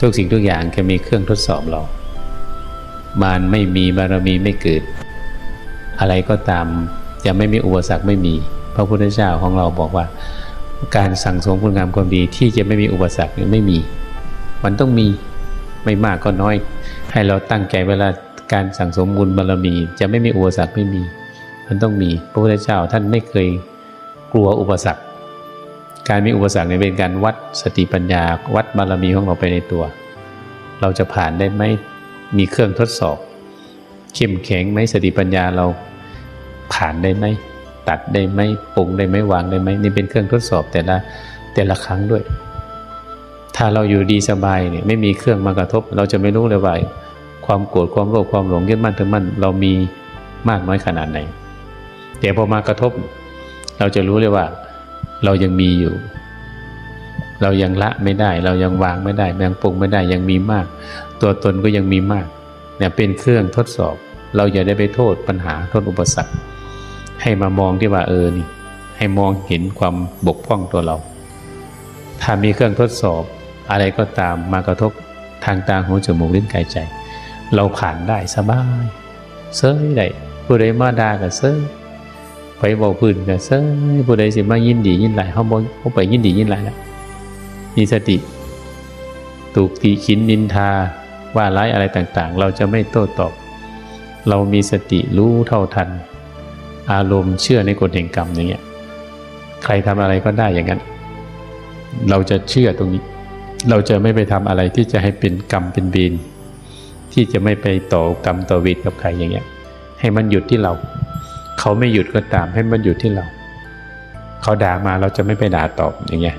ทุกสิ่งทุกอย่างจะมีเครื่องทดสอบเรา มารไม่มีบารมีไม่เกิด อะไรก็ตามจะไม่มีอุปสรรคไม่มี พระพุทธเจ้าของเราบอกว่า การสั่งสมคุณงามความดีที่จะไม่มีอุปสรรคเนี่ยไม่มี มันต้องมีไม่มากก็น้อย ให้เราตั้งใจเวลาการสั่งสมบุญบารมี จะไม่มีอุปสรรคไม่มี มันต้องมีพระพุทธเจ้าท่านไม่เคยกลัวอุปสรรค การมีอุปสรรคเนี่ยเป็นการวัดสติปัญญา วัดบารมีของเราไปในตัว เราจะผ่านได้ไหมมีเครื่องทดสอบ เข้มแข็งไหมสติปัญญาเราผ่านได้ไหมตัดได้ไหมปรุงได้ไหมวางได้ไหมนี่เป็นเครื่องทดสอบแต่ละแต่ละครั้งด้วย ถ้าเราอยู่ดีสบายเนี่ยไม่มีเครื่องมากระทบ เราจะไม่รู้เลยว่าความโกรธความโลภความหลงยึดมั่นถือมั่นเรามีมากน้อยขนาดไหน แต่พอมากระทบ เราจะรู้เลยว่า เรายังมีอยู่ เรายังละไม่ได้ เรายังวางไม่ได้ยังปรุงไม่ได้ยังมีมาก ตัวตนก็ยังมีมากเนี่ยเป็นเครื่องทดสอบ เราอย่าได้ไปโทษปัญหาโทษอุปสรรค ให้มามองที่ว่าเออนี่ ให้มองเห็นความบกพร่องตัวเรา ถ้ามีเครื่องทดสอบอะไรก็ตามมากระทบทางตาหูจมูกลิ้นกายใจ เราผ่านได้สบายเซ้ยได้ผู้ใดมาด่าก็เซ้ย ไปบอกพื้นก็เซ้ยผู้ใดสิมายินดียินไหลเขาบอกเขาไปยินดียินไหลแล้วมีสติ ถูกตีขินนินทาว่าร้ายอะไรต่างๆ เราจะไม่โต้ตอบ เรามีสติรู้เท่าทัน อารมณ์เชื่อในกฎแห่งกรรมอย่างเงี้ยใครทำอะไรก็ได้อย่างนั้น เราจะเชื่อตรงนี้ เราจะไม่ไปทำอะไรที่จะให้เป็นกรรมเป็นเบนที่จะไม่ไปต่อกรรมต่อเวรกับใครอย่างเงี้ย ให้มันหยุดที่เรา เขาไม่หยุดก็ตามให้มันหยุดที่เรา เขาด่ามาเราจะไม่ไปด่าตอบอย่างเงี้ย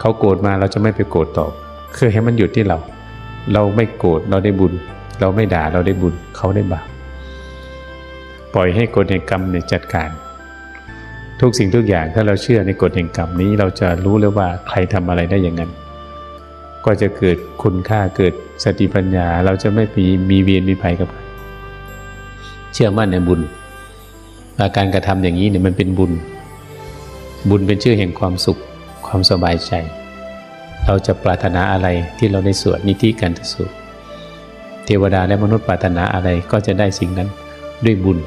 เขาโกรธมาเราจะไม่ไปโกรธตอบ คือให้มันหยุดที่เรา เราไม่โกรธเราได้บุญ เราไม่ด่าเราได้บุญ เขาได้บาปปล่อยให้กฎแห่งกรรมเนี่ยจัดการ ทุกสิ่งทุกอย่างถ้าเราเชื่อในกฎแห่งกรรมนี้เราจะรู้เลยว่าใครทำอะไรได้อย่างนั้น ก็จะเกิดคุณค่าเกิดสติปัญญา เราจะไม่มีมีเวียนมีภัยกับใครเชื่อมั่นในบุญาการกระทำอย่างนี้เนี่ยมันเป็นบุญ บุญเป็นชื่อแห่งความสุขความสบายใจ เราจะปรารถนาอะไรที่เราได้สวดนิธิกันทสูตรเทวดาและมนุษย์ปรารถนาอะไรก็จะได้สิ่งนั้นด้วยบุญ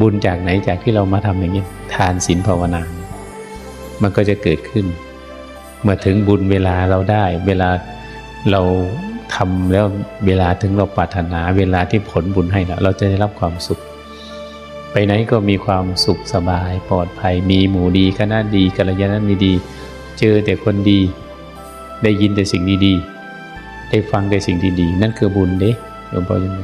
บุญจากไหนจากที่เรามาทำอย่างนี้ทานศีลภาวนา มันก็จะเกิดขึ้น เมื่อถึงบุญเวลาเราได้ เวลาเราทำแล้วเวลาถึงเราปรารถนา เวลาที่ผลบุญให้แล้วเราจะได้รับความสุข ไปไหนก็มีความสุขสบายปลอดภัยมีหมู่ดีคณะดีกัลยาณมิตรดี เจอแต่คนดี ได้ยินแต่สิ่งดีๆได้ฟังแต่สิ่งดีๆนั่นคือบุญเด้หลวงพ่อยังไง